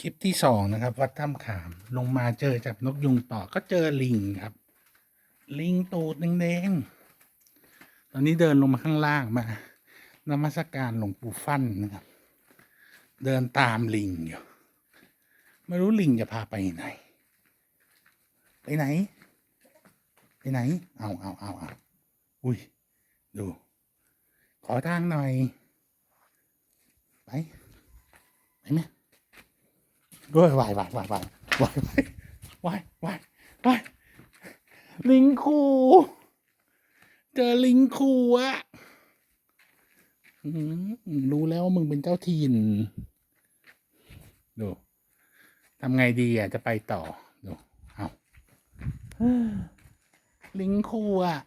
คลิปที่สองนะครับ วัดถ้ำขามลงมาเจอจับนกยุงต่อก็เจอลิงครับ ลิงตูดแดงๆตอนนี้เดินลงมาข้างล่างมานมัสการหลวงปู่ฟั่นนะครับ เดินตามลิงอยู่ไม่รู้ลิงจะพาไปไหน ไปไหน ไปไหน เอาเอาเอาเอาอุ้ย ดู ขอทางหน่อย ไป ไปไหม ด้ยวายวายวายวายวายวายวายวายลิงคูเจอลิงคูอะอืมรู้แล้วว่ามึงเป็นเจ้าถิ่นดูทำไงดีอะจะไปต่อดูเอาลิงคูอะ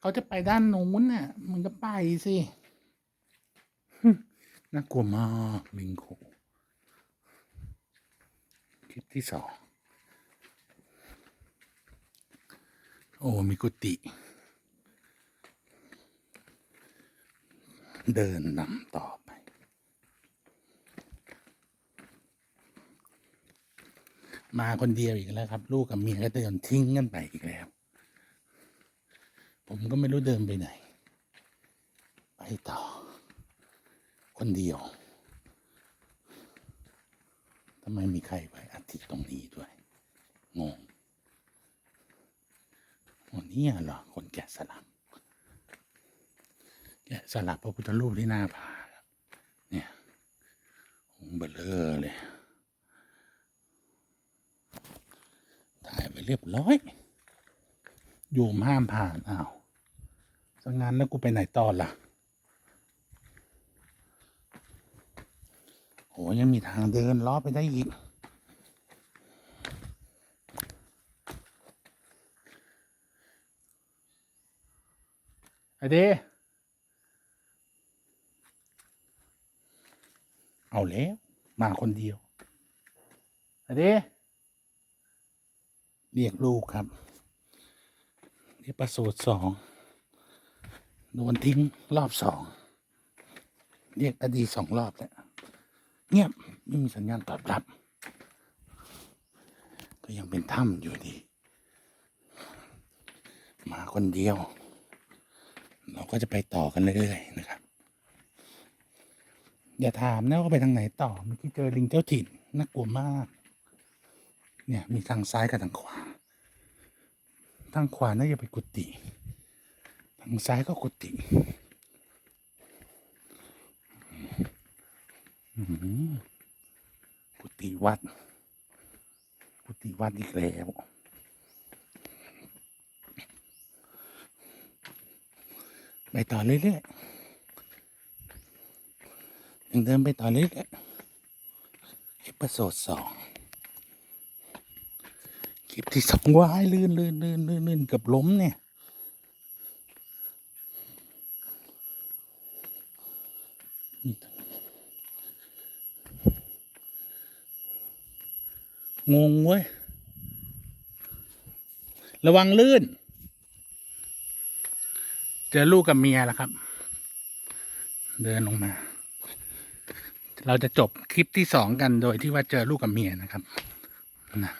เขาจะไปด้านนู้นน่ะ มึงก็ไปสิน่ากลัวมากลิงโค คลิปที่สอง โอ้มีกุฏิเดินนำต่อไป มาคนเดียวอีกแล้วครับ ลูกกับเมียก็เดินทิ้งกันไปอีกแล้ว ผมก็ไม่รู้เดินไปไหน ไปต่อ คนเดียว ทำไมมีใครไว้อาทิตย์ตรงนี้ด้วย งงวันนี้เหรอคนแกะสลักแกะสลักพระพุทธรูปที่หน้าผาเนี่ยองเบลเลอร์เลยถ่ายไปเรียบร้อย โยมห้ามผ่านอ้าวสังงานแล้วกูไปไหนตอนล่ะ โหยังมีทางเดินล้อไปได้อีก ไอเดเอาแล้วมาคนเดียวไอเดเรียกลูกครับนี่ประสูตรสองโดนทิ้งรอบสอง เรียกอดีสองรอบแล้ว เงียบไม่มีสัญญาณตอบรับ ก็ยังเป็นถ้ำอยู่ดี มาคนเดียว เราก็จะไปต่อกันเรื่อยๆนะครับ อย่าถามนะว่าไปทางไหนต่อเมื่อกี้เจอลิงเจ้าถิ่นน่ากลัวมาก เนี่ยมีทางซ้ายกับทางขวา ทางขวาน่าจะไปกุฏิทางซ้ายก็กุฏิอืมกุ ฏิวัดกุฏิวัดอีกแล้วไปต่อเรื่อยๆยังเดินไปต่อเรื่อยๆเอพิโซดสองคลิปที่สองว้ายลื่นลื่นลื่นลื่นลื่นกับล้มเนี่ย งงเว้ย ระวังลื่น เจอลูกกับเมียแล้วครับ เดินลงมา เราจะจบคลิปที่สองกันโดยที่ว่าเจอลูกกับเมียนะครับนะ